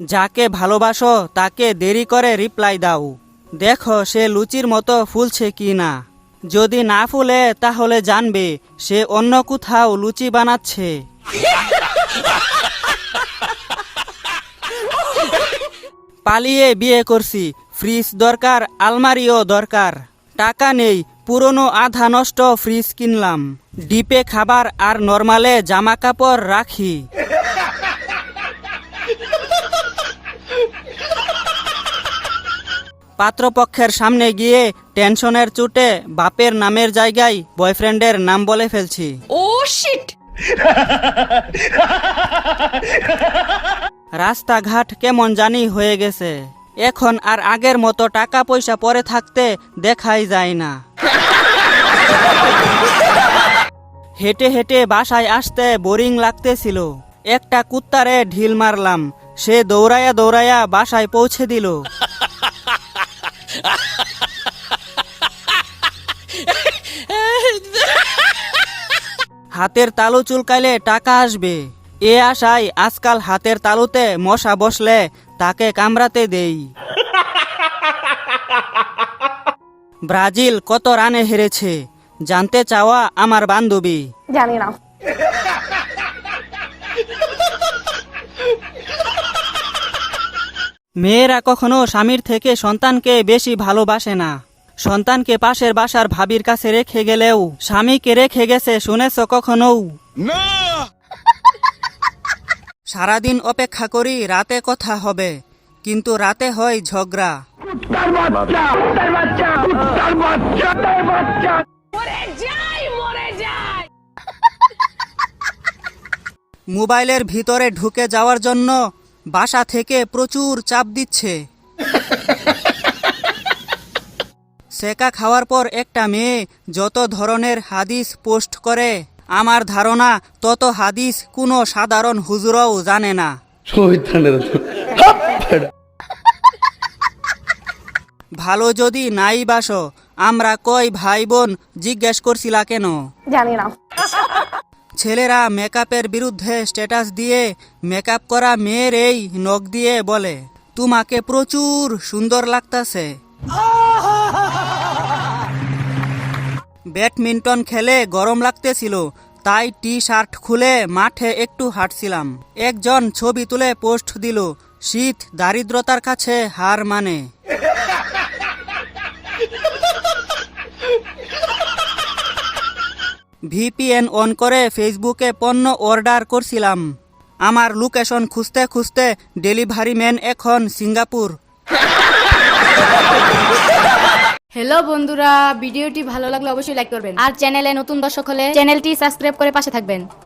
যাকে ভালোবাসো, তাকে দেরি করে রিপ্লাই দাও। দেখো, সে লুচির মতো ফুলছে কি না। যদি না ফুলে, তাহলে জানবে, সে অন্য কোথাও লুচি বানাচ্ছে। পালিয়ে বিয়ে করছি। ফ্রিজ দরকার, আলমারিও দরকার। টাকা নেই, পুরনো আধা নষ্ট ফ্রিজ কিনলাম। ডিপে খাবার আর নর্মালে জামা কাপড় রাখি। পাত্রপক্ষের সামনে গিয়ে টেনশনের চুটে বাপের নামের জায়গায় বয়ফ্রেন্ডের নাম বলে ফেলছি। Oh shit! রাস্তাঘাট কেমন জানি হয়ে গেছে। এখন আর আগের মতো টাকা পয়সা পরে থাকতে দেখাই যায় না। হেঁটে হেঁটে বাসায় আসতে বোরিং লাগতেছিল। একটা কুত্তারে ঢিল মারলাম। সে দৌড়ায়া দৌড়ায়া বাসায় পৌঁছে দিল। হাতের তালু চুলকাইলে টাকা আসবে। এ আশায় আজকাল হাতের তালুতে মশা বসলে তাকে কামড়াতে দেই। ব্রাজিল কত রানে হেরেছে, জানতে চাওয়া আমার বান্ধবী। জানি না। মেয়েরা কখনো স্বামীর থেকে সন্তানকে বেশি ভালোবাসে না। সন্তানকে পাশের বাসার ভাবির কাছে রেখে গেলেও স্বামীকে রেখে গেছে শুনেছ কখনো সারাদিন অপেক্ষা করি রাতে কথা হবে কিন্তু রাতে হয় ঝগড়া। মোবাইলের ভিতরে ঢুকে যাওয়ার জন্য বাসা থেকে প্রচুর চাপ দিচ্ছে। সেকা খাওয়ার পর একটা মেয়ে যত ধরনের হাদিস পোস্ট করে, আমার ধারণা তত হাদিস কোনো সাধারণ হুজুরও জানে না। ভালো যদি নাই বাসো, আমরা কই ভাই বোন জিজ্ঞেস করছিলা কেন? জানি না। ছেলেরা মেকআপের বিরুদ্ধে স্ট্যাটাস দিয়ে মেকআপ করা মেয়ের এই নখ দিয়ে বলে, তোমাকে প্রচুর সুন্দর লাগতাছে। ব্যাডমিন্টন খেলে গরম লাগতেছিল, তাই টি শার্ট খুলে মাঠে একটু হাঁটছিলাম। একজন ছবি তুলে পোস্ট দিল, শীত দারিদ্রতার কাছে হার মানে। ভিপিএন অন করে ফেসবুকে পণ্য অর্ডার করছিলাম। আমার লোকেশন খুঁজতে খুঁজতে ডেলিভারি ম্যান এখন সিঙ্গাপুর। হ্যালো বন্ধুরা, ভিডিওটি ভালো লাগলে অবশ্যই লাইক করবেন। আর চ্যানেলে নতুন দর্শক হলে চ্যানেলটি সাবস্ক্রাইব করে পাশে থাকবেন।